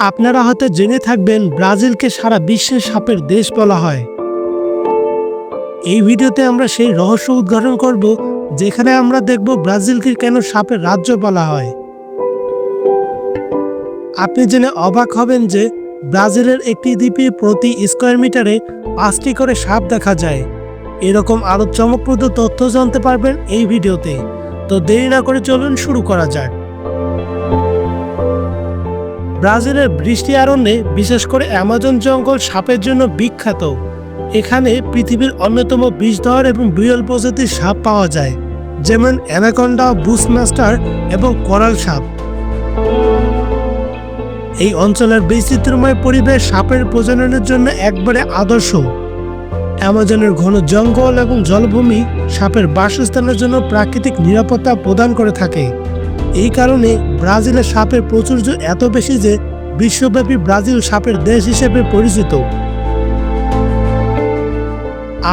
আপনারা হয়তো জেনে থাকবেন, ব্রাজিলকে সারা বিশ্বের সাপের দেশ বলা হয়। এই ভিডিওতে আমরা সেই রহস্য উদ্ঘাটন করব, যেখানে আমরা দেখব ব্রাজিলকে কেন সাপের রাজ্য বলা হয়। আপনি জেনে অবাক হবেন যে, ব্রাজিলের একটি দ্বীপে প্রতি স্কোয়ার মিটারে পাঁচটি করে সাপ দেখা যায়। এরকম আরও চমকপ্রদ তথ্য জানতে পারবেন এই ভিডিওতে। তো দেরি না করে চলুন শুরু করা যাক। ব্রাজিলের বৃষ্টি আরণ্যে, বিশেষ করে অ্যামাজন জঙ্গল সাপের জন্য বিখ্যাত। এখানে পৃথিবীর অন্যতম বিষধর এবং বিরল প্রজাতির সাপ পাওয়া যায়, যেমন অ্যানাকন্ডা বুসমাস্টার এবং করাল সাপ। এই অঞ্চলের বৈচিত্র্যময় পরিবেশ সাপের প্রজননের জন্য একবারে আদর্শ। অ্যামাজনের ঘন জঙ্গল এবং জলভূমি সাপের বাসস্থানের জন্য প্রাকৃতিক নিরাপত্তা প্রদান করে থাকে। এই কারণে ব্রাজিলের সাপের প্রাচুর্য এত বেশি যে বিশ্বব্যাপী ব্রাজিল সাপের দেশ হিসেবে পরিচিত।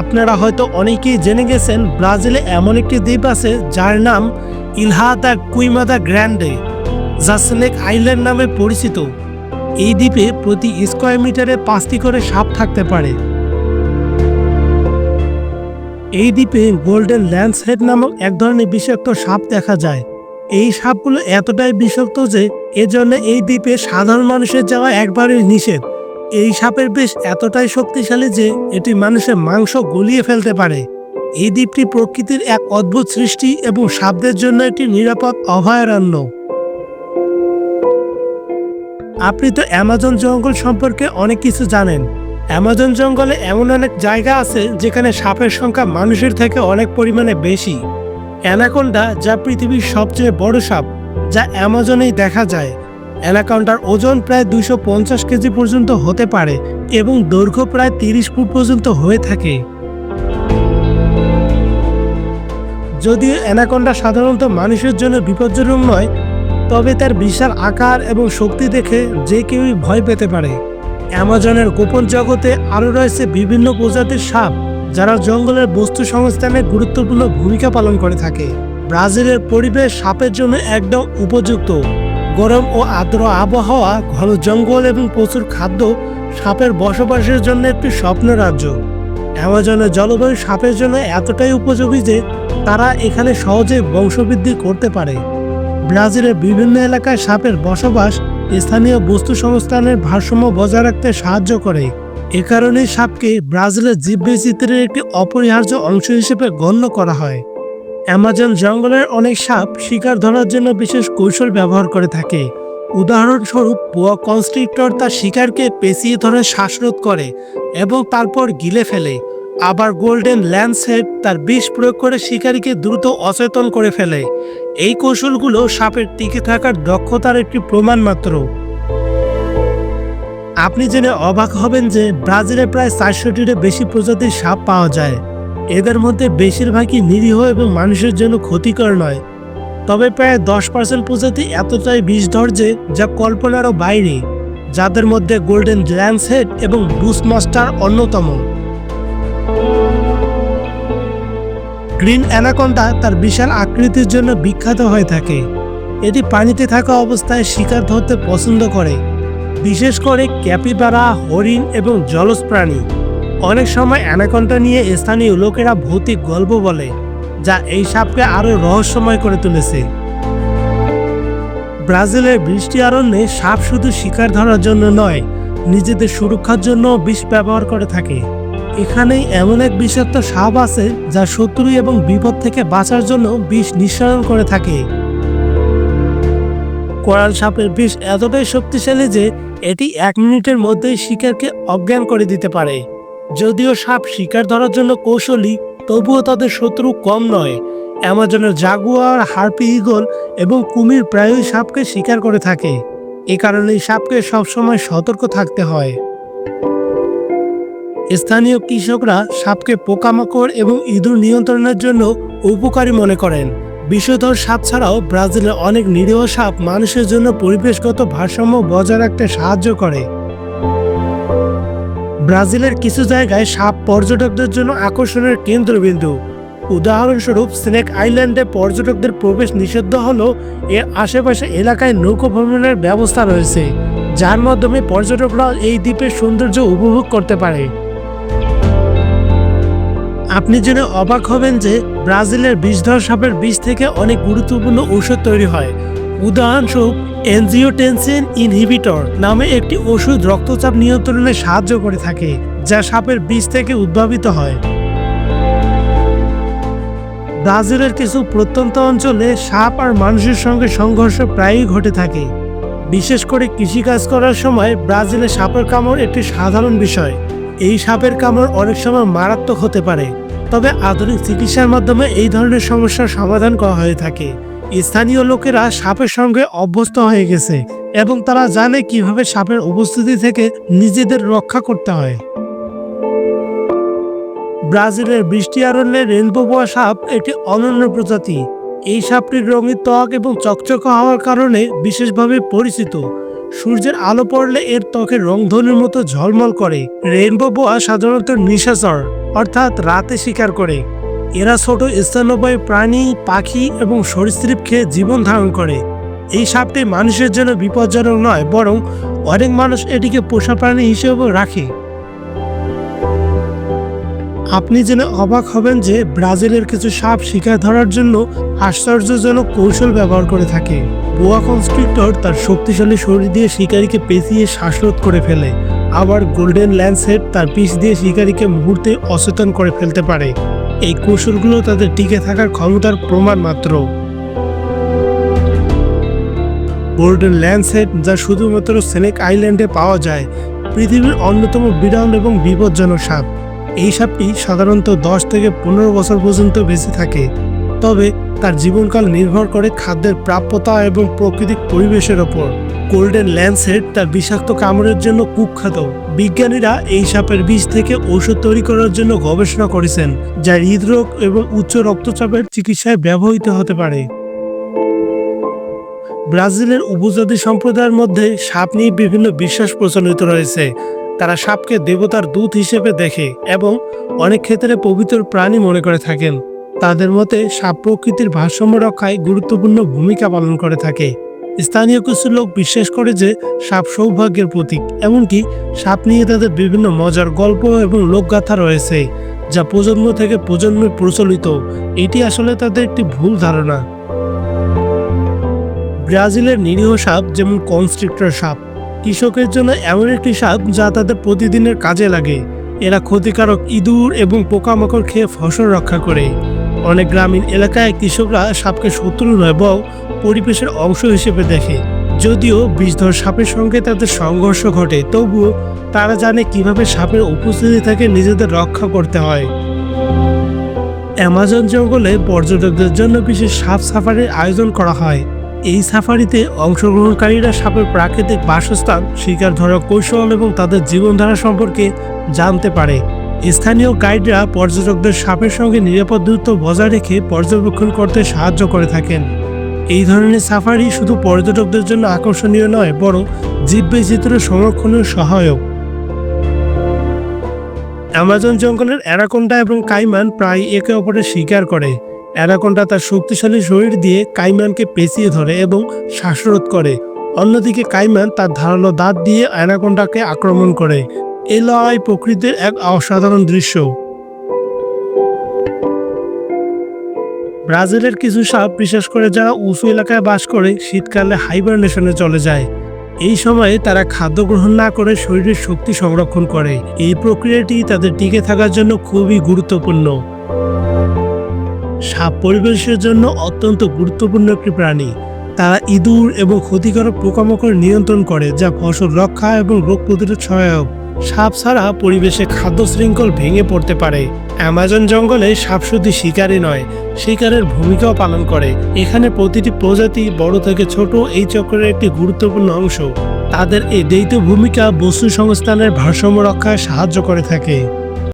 আপনারা হয়তো অনেকেই জেনে গেছেন, ব্রাজিলে এমন একটি দ্বীপ আছে যার নাম ইলহাদা কুইমাদা গ্র্যান্ডে, যা স্নেক আইল্যান্ড নামে পরিচিত। এই দ্বীপে প্রতি স্কোয়ার মিটারে পাঁচটি করে সাপ থাকতে পারে। এই দ্বীপে গোল্ডেন ল্যান্ডসহেড নামক এক ধরনের বিষাক্ত সাপ দেখা যায়। এই সাপগুলো এতটাই বিষাক্ত যে এজন্য এই দ্বীপে সাধারণ মানুষের যাওয়া একবারই নিষেধ। এই সাপের বেশ এতটাই শক্তিশালী যে এটি মানুষের মাংস গলিয়ে ফেলতে পারে। এই দ্বীপটি প্রকৃতির এক অদ্ভুত সৃষ্টি এবং সাপদের জন্য একটি নিরাপদ, অভয়ারণ্য। আপনি তো অ্যামাজন জঙ্গল সম্পর্কে অনেক কিছু জানেন। অ্যামাজন জঙ্গলে এমন অনেক জায়গা আছে যেখানে সাপের সংখ্যা মানুষের থেকে অনেক পরিমাণে বেশি। অ্যানাকোন্ডা যা পৃথিবীর সবচেয়ে বড় সাপ, যা অ্যামাজনেই দেখা যায়। অ্যানাকোন্ডার ওজন প্রায় দুশো পঞ্চাশ কেজি পর্যন্ত হতে পারে এবং দৈর্ঘ্য প্রায় তিরিশ ফুট পর্যন্ত হয়ে থাকে। যদিও অ্যানাকোন্ডা সাধারণত মানুষের জন্য বিপজ্জনক নয়, তবে তার বিশাল আকার এবং শক্তি দেখে যে কেউই ভয় পেতে পারে। অ্যামাজনের গোপন জগতে আরও রয়েছে বিভিন্ন প্রজাতির সাপ। যারা জঙ্গলের বস্তু সংস্থানে গুরুত্বপূর্ণ ভূমিকা পালন করে থাকে। ব্রাজিলের পরিবেশ সাপের জন্য একদম উপযুক্ত। গরম ও আর্দ্র আবহাওয়া, ঘন জঙ্গল এবং প্রচুর খাদ্য সাপের বসবাসের জন্য একটি স্বপ্ন রাজ্য। অ্যামাজনের জলবায়ু সাপের জন্য এতটাই উপযোগী যে তারা এখানে সহজে বংশবৃদ্ধি করতে পারে। ব্রাজিলের বিভিন্ন এলাকায় সাপের বসবাস স্থানীয় বস্তু সংস্থানের ভারসাম্য বজায় রাখতে সাহায্য করে। এ কারণে সাপকে ব্রাজিলের জীববৈচিত্র্যের একটি অপরিহার্য অংশ হিসেবে গণ্য করা হয়। অ্যামাজন জঙ্গলের অনেক সাপ শিকার ধরার জন্য বিশেষ কৌশল ব্যবহার করে থাকে। উদাহরণস্বরূপ, পোয়া কনস্ট্রিক্টর তার শিকারকে পেঁচিয়ে ধরে শ্বাসরোধ করে এবং তারপর গিলে ফেলে। আবার গোল্ডেন ল্যান্ডসেট তার বিষ প্রয়োগ করে শিকারীকে দ্রুত অচেতন করে ফেলে। এই কৌশলগুলো সাপের টিকে থাকার দক্ষতার একটি প্রমাণ মাত্র আপনি জেনে অবাক হবেন যে ব্রাজিলে প্রায় চারশোটির বেশি প্রজাতির সাপ পাওয়া যায়। এদের মধ্যে বেশিরভাগই নিরীহ এবং মানুষের জন্য ক্ষতিকর নয়। তবে প্রায় দশ পার্সেন্ট প্রজাতি এতটাই বিষধর যে যা কল্পনারও বাইরে, যাদের মধ্যে গোল্ডেন ল্যান্ডসহেড এবং বুসমাস্টার অন্যতম। গ্রিন অ্যানাকন্ডা তার বিশাল আকৃতির জন্য বিখ্যাত হয়ে থাকে। এটি পানিতে থাকা অবস্থায় শিকার ধরতে পছন্দ করে। বিশেষ করে ক্যাপিবারা হরিণ এবং জলজ প্রাণী অনেক সময় অ্যানাকন্ডা নিয়ে স্থানীয় লোকেরা ভৌতিক গল্প বলে, যা এই সাপকে আরও রহস্যময় করে তুলেছে। ব্রাজিলের বৃষ্টি আরণ্যে সাপ শুধু শিকার ধরার জন্য নয়, নিজেদের সুরক্ষার জন্য বিষ ব্যবহার করে থাকে। এখানেই এমন এক বিষাক্ত সাপ আছে, যা শত্রু এবং বিপদ থেকে বাঁচার জন্য বিষ নিঃসরণ করে থাকে। কোরাল সাপের বিষ এতটাই শক্তিশালী যে এটি এক মিনিটের মধ্যেই শিকারকে অজ্ঞান করে দিতে পারে। যদিও সাপ শিকার ধরার জন্য কৌশলী, তবুও তাদের শত্রু কম নয়। অ্যামাজনের জাগুয়ার, হার্পি ইগল এবং কুমির প্রায়ই সাপকে শিকার করে থাকে। এ কারণেই সাপকে সবসময় সতর্ক থাকতে হয়। স্থানীয় কৃষকরা সাপকে পোকামাকড় এবং ইঁদুর নিয়ন্ত্রণের জন্য উপকারী মনে করেন। বিষধর সাপ ছাড়াও ব্রাজিলের অনেক নিরীহ সাপ মানুষের জন্য পরিবেশগত ভারসাম্য বজায় রাখতে সাহায্য করে। ব্রাজিলের কিছু জায়গায় সাপ পর্যটকদের জন্য আকর্ষণের কেন্দ্রবিন্দু। উদাহরণস্বরূপ, স্নেক আইল্যান্ডে পর্যটকদের প্রবেশ নিষিদ্ধ হলেও এর আশেপাশে এলাকায় নৌকো ভ্রমণের ব্যবস্থা রয়েছে, যার মাধ্যমে পর্যটকরা এই দ্বীপের সৌন্দর্য উপভোগ করতে পারে। আপনি জেনে অবাক হবেন যে ব্রাজিলের বিষধর সাপের বিষ থেকে অনেক গুরুত্বপূর্ণ ঔষধ তৈরি হয়। উদাহরণস্বরূপ, এনজিওটেনসিন ইনহিবিটর নামে একটি ওষুধ রক্তচাপ নিয়ন্ত্রণে সাহায্য করে থাকে, যা সাপের বিষ থেকে উদ্ভাবিত হয়। ব্রাজিলের কিছু প্রত্যন্ত অঞ্চলে সাপ আর মানুষের সঙ্গে সংঘর্ষ প্রায়ই ঘটে থাকে। বিশেষ করে কৃষিকাজ করার সময় ব্রাজিলে সাপের কামড় একটি সাধারণ বিষয়। এই সাপের কামড় অনেক সময় মারাত্মক হতে পারে। তবে আধুনিক চিকিৎসার মাধ্যমে এই ধরনের সমস্যার সমাধান করা হয়ে থাকে। স্থানীয় লোকেরা সাপের সঙ্গে অভ্যস্ত হয়ে গেছে এবং তারা জানে কীভাবে সাপের উপস্থিতি থেকে নিজেদের রক্ষা করতে হয়। ব্রাজিলের বৃষ্টি আরণ্যে রেনবো বোয়া সাপ একটি অনন্য প্রজাতি। এই সাপটির রঙিন ত্বক এবং চকচকে হওয়ার কারণে বিশেষভাবে পরিচিত। সূর্যের আলো পড়লে এর ত্বকের রংধনুর মতো ঝলমল করে। রেইনবো বোয়া সাধারণত নিশাচর, অর্থাৎ রাতে শিকার করে। এরা ছোট স্তন্যপায়ী প্রাণী, পাখি এবং সরীসৃপ খেয়ে জীবন ধারণ করে। এই সাপটি মানুষের জন্য বিপজ্জনক নয়, বরং অনেক মানুষ এটিকে পোষা প্রাণী হিসেবেও রাখে। আপনি জেনে অবাক হবেন যে ব্রাজিলের কিছু সাপ শিকার ধরার জন্য আশ্চর্যজনক কৌশল ব্যবহার করে থাকে। বোয়া কনস্ট্রিক্টর তার শক্তিশালী শরীর দিয়ে শিকারীকে পেঁচিয়ে শ্বাসরোধ করে ফেলে। আবার গোল্ডেন ল্যান্ডসেট তার পিস দিয়ে শিকারীকে মুহূর্তে অচেতন করে ফেলতে পারে। এই কৌশলগুলো তাদের টিকে থাকার ক্ষমতার প্রমাণ মাত্র। গোল্ডেন ল্যান্ডসেট যা শুধুমাত্র সেনেক আইল্যান্ডে পাওয়া যায়, পৃথিবীর অন্যতম বিরল এবং বিপজ্জনক সাপ। এই সাপটি সাধারণত দশ থেকে পনেরো বছর পর্যন্ত বেঁচে থাকে, তবে তার জীবনকাল নির্ভর করে খাদ্যের প্রাপ্যতা এবং প্রকৃতিক পরিবেশের ওপর। গোল্ডেন ল্যান্ডসেট তার বিষাক্ত কামড়ের জন্য কুখ্যাত। বিজ্ঞানীরা এই সাপের বিষ থেকে ঔষধ তৈরি করার জন্য গবেষণা করেছেন, যা হৃদরোগ এবং উচ্চ রক্তচাপের চিকিৎসায় ব্যবহৃত হতে পারে। ব্রাজিলের উপজাতি সম্প্রদায়ের মধ্যে সাপ নিয়ে বিভিন্ন বিশ্বাস প্রচলিত রয়েছে। তারা সাপকে দেবতার দূত হিসেবে দেখে এবং অনেক ক্ষেত্রে পবিত্র প্রাণী মনে করে থাকেন। তাদের মতে, সাপ প্রকৃতির ভারসাম্য রক্ষায় গুরুত্বপূর্ণ ভূমিকা পালন করে থাকে। স্থানীয় কিছু লোক বিশ্বাস করে যে, সাপ সৌভাগ্যের প্রতীক, এমনকি সাপ নিয়ে তাদের বিভিন্ন মজার গল্প এবং লোকগাথা রয়েছে, যা প্রজন্ম থেকে প্রজন্মে প্রচলিত। এটি আসলে তাদের একটি ভুল ধারণা। ব্রাজিলের নিরীহ সাপ, যেমন কনস্ট্রিক্টর সাপ কৃষকের জন্য এমন একটি সাপ যা তাদের প্রতিদিনের কাজে লাগে। এরা ক্ষতিকারক ইঁদুর এবং পোকামাকড় খেয়ে ফসল রক্ষা করে। অনেক গ্রামীণ এলাকায় কৃষকরা সাপকে শত্রু নয়, বরং পরিবেশের অংশ হিসেবে দেখে। যদিও বিষধর সাপের সঙ্গে তাদের সংঘর্ষ ঘটে, তবুও তারা জানে কীভাবে সাপের উপস্থিতি থেকে নিজেদের রক্ষা করতে হয়। অ্যামাজন জঙ্গলে পর্যটকদের জন্য বিশেষ সাপ সাফারির আয়োজন করা হয়। এই সাফারিতে অংশগ্রহণকারীরা সাপের প্রাকৃতিক বাসস্থান শিকার ধরার কৌশল এবং তাদের জীবনধারা সম্পর্কে জানতে পারে। স্থানীয় গাইডরা পর্যটকদের সাপের সঙ্গে নিরাপদ দূরত্ব বজায় রেখে পর্যবেক্ষণ করতে সাহায্য করে থাকেন। এই ধরনের সাফারি শুধু পর্যটকদের জন্য আকর্ষণীয় নয়, বরং জীববৈচিত্র্য সংরক্ষণের সহায়ক। অ্যামাজন জঙ্গলের অ্যারাকোন্ডা এবং কাইমান প্রায় একে অপরের শিকার করে। অ্যানাকোন্ডা তার শক্তিশালী শরীর দিয়ে কাইমানকে পেঁচিয়ে ধরে এবং শ্বাসরোধ করে। অন্যদিকে কাইমান তার ধারালো দাঁত দিয়ে অ্যানাকোন্ডাকে আক্রমণ করে। এ লড়াই প্রকৃতির এক অসাধারণ দৃশ্য। ব্রাজিলের কিছু সাপ, বিশেষ করে যারা উঁচু এলাকায় বাস করে, শীতকালে হাইবারনেশনে চলে যায়। এই সময়ে তারা খাদ্য গ্রহণ না করে শরীরের শক্তি সংরক্ষণ করে। এই প্রক্রিয়াটি তাদের টিকে থাকার জন্য খুবই গুরুত্বপূর্ণ। সাপ পরিবেশের জন্য অত্যন্ত গুরুত্বপূর্ণ একটি প্রাণী। তারা ইঁদুর এবং ক্ষতিকারক পোকামাকড় নিয়ন্ত্রণ করে, যা ফসল রক্ষা এবং রোগ প্রতিরোধ সহায়ক। সাপ ছাড়া পরিবেশে খাদ্য শৃঙ্খল ভেঙে পড়তে পারে। অ্যামাজন জঙ্গলে সাপ শুধু শিকারই নয়, শিকারের ভূমিকাও পালন করে। এখানে প্রতিটি প্রজাতি, বড় থেকে ছোট, এই চক্রের একটি গুরুত্বপূর্ণ অংশ। তাদের এই দ্বৈত ভূমিকা বস্তু সংস্থানের ভারসাম্য রক্ষায় সাহায্য করে থাকে।